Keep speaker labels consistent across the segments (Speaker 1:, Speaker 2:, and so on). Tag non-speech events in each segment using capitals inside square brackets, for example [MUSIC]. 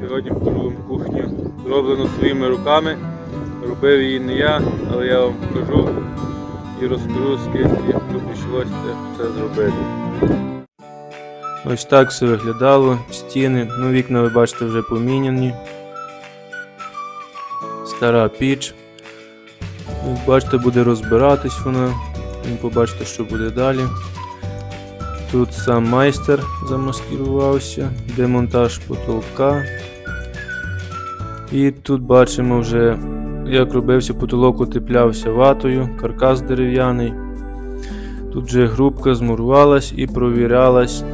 Speaker 1: Сьогодні покажу вам кухню, зроблену своїми руками. Робив її не я, але я вам покажу і розкажу, скільки прийшлося це зробити. Ось так все виглядало, стіни, ну вікна ви бачите вже поміняні. Стара піч. Як бачите, буде розбиратись вона. Побачите, що буде далі. Тут сам майстер замаскирувався, демонтаж потолка. І тут бачимо вже, як робився потолок, утеплявся ватою, каркас дерев'яний. Тут вже грубка змурувалась і провірялась,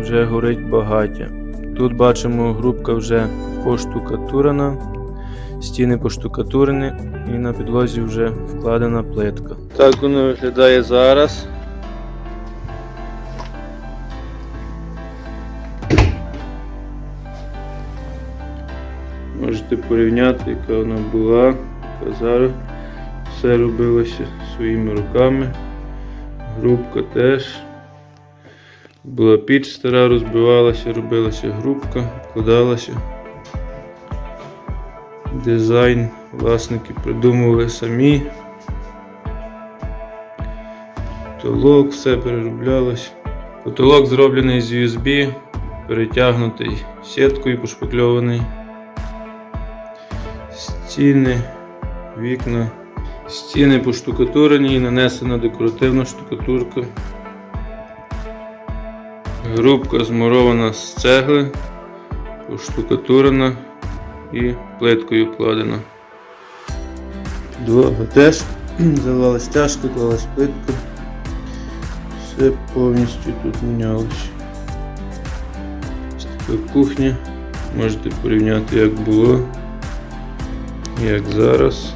Speaker 1: вже горить багаття. Тут бачимо, грубка вже поштукатурена, стіни поштукатурені і на підлозі вже вкладена плитка. Так воно виглядає зараз. Можете порівняти, яка вона була, яка зараз. Все робилося своїми руками. Грубка теж. Була піч стара, розбивалася, робилася грубка, вкладалася. Дизайн власники придумували самі. Потолок, все перероблялось. Потолок зроблений з USB, перетягнутий сіткою пошпакльований. Стіни, вікна. Стіни поштукатурені і нанесена декоративна штукатурка. Грубка змурована з цегли, поштукатурена і плиткою вкладена. Підлога теж [CLEARS THROAT] заливалась тяжко, клалась плитка. Все повністю тут мінялося. Ось така кухня. Можете порівняти як було, як зараз.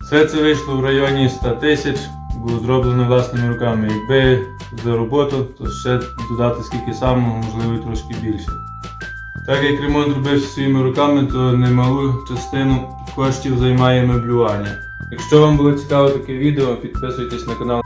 Speaker 1: Все це вийшло в районі 100 тисяч, було зроблено власними руками. Якби за роботу, то ще додати скільки сам, можливо, і трошки більше. Так як ремонт робився своїми руками, то немалу частину коштів займає меблювання. Якщо вам було цікаво таке відео, підписуйтесь на канал.